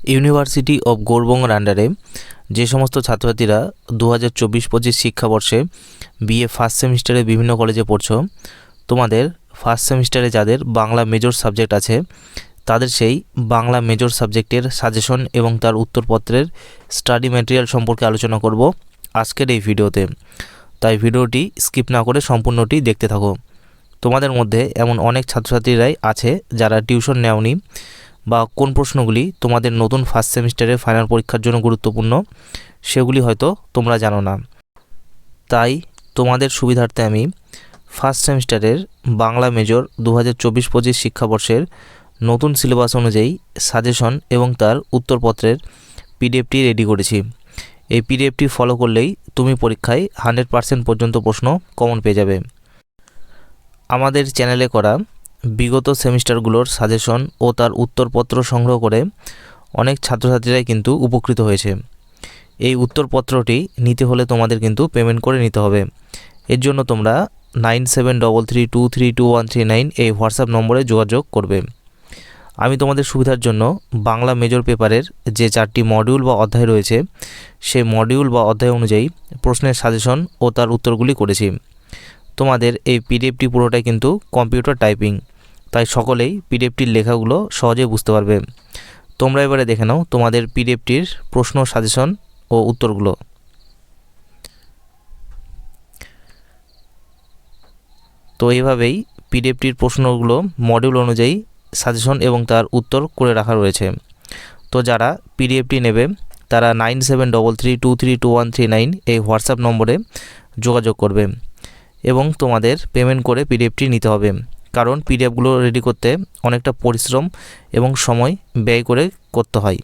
University of গৌরবঙ্গের আন্ডারে যে সমস্ত ছাত্রছাত্রীরা দু হাজার চব্বিশ পঁচিশ শিক্ষাবর্ষে বিএ ফার্স্ট সেমিস্টারে বিভিন্ন কলেজে পড়ছো, তোমাদের ফার্স্ট সেমিস্টারে যাদের বাংলা মেজর সাবজেক্ট আছে, তাদের সেই বাংলা মেজর সাবজেক্টের সাজেশন এবং তার উত্তরপত্রের স্টাডি ম্যাটেরিয়াল সম্পর্কে আলোচনা করব আজকের এই ভিডিওতে। তাই ভিডিওটি স্কিপ না করে সম্পূর্ণটি দেখতে থাকো। তোমাদের মধ্যে এমন অনেক ছাত্রছাত্রীরাই আছে যারা টিউশন নেওনি বা কোন প্রশ্নগুলি তোমাদের নতুন ফার্স্ট সেমিস্টারে ফাইনাল পরীক্ষার জন্য গুরুত্বপূর্ণ, সেগুলি হয়তো তোমরা জানো না। তাই তোমাদের সুবিধার্থে আমি ফার্স্ট সেমিস্টারের বাংলা মেজর দু হাজার চব্বিশ পঁচিশ শিক্ষাবর্ষের নতুন সিলেবাস অনুযায়ী সাজেশন এবং তার উত্তরপত্রের পিডিএফটি রেডি করেছি। এই পিডিএফটি ফলো করলেই তুমি পরীক্ষায় হান্ড্রেড পার্সেন্ট পর্যন্ত প্রশ্ন কমন পেয়ে যাবে। আমাদের চ্যানেলে করা বিগত সেমিস্টারগুলোর সাজেশন ও তার উত্তরপত্র সংগ্রহ করে অনেক ছাত্রছাত্রীরাই কিন্তু উপকৃত হয়েছে। এই উত্তরপত্রটি নিতে হলে তোমাদের কিন্তু পেমেন্ট করে নিতে হবে। এর জন্য তোমরা nine seven double three two three two one three nine এই হোয়াটসঅ্যাপ নম্বরে যোগাযোগ করবে। আমি তোমাদের সুবিধার জন্য বাংলা মেজর পেপারের যে চারটি মডিউল বা অধ্যায় রয়েছে, সেই মডিউল বা অধ্যায় অনুযায়ী প্রশ্নের সাজেশন ও তার উত্তরগুলি করেছি। তোমাদের এই পিডিএফটি পুরোটাই কিন্তু কম্পিউটার টাইপিং তাই সকলেই পিডিএফটির লেখাগুলো সহজে বুঝতে পারবে। তোমরা এবারে দেখে নাও তোমাদের পিডিএফটির প্রশ্ন সাজেশন ও উত্তরগুলো। তো এইভাবেই পিডিএফটির প্রশ্নগুলো মডিউল অনুযায়ী সাজেশন এবং তার উত্তর করে রাখা রয়েছে। তো যারা পিডিএফটি নেবে, তারা nine seven double three two three two one three nine এই হোয়াটসঅ্যাপ নম্বরে যোগাযোগ করবে। এবং তোমাদের পেমেন্ট করে পিডিএফটি নিতে হবে। কারণ পিডিএফগুলো রেডি করতে অনেকটা পরিশ্রম এবং সময় ব্যয় করে করতে হয়।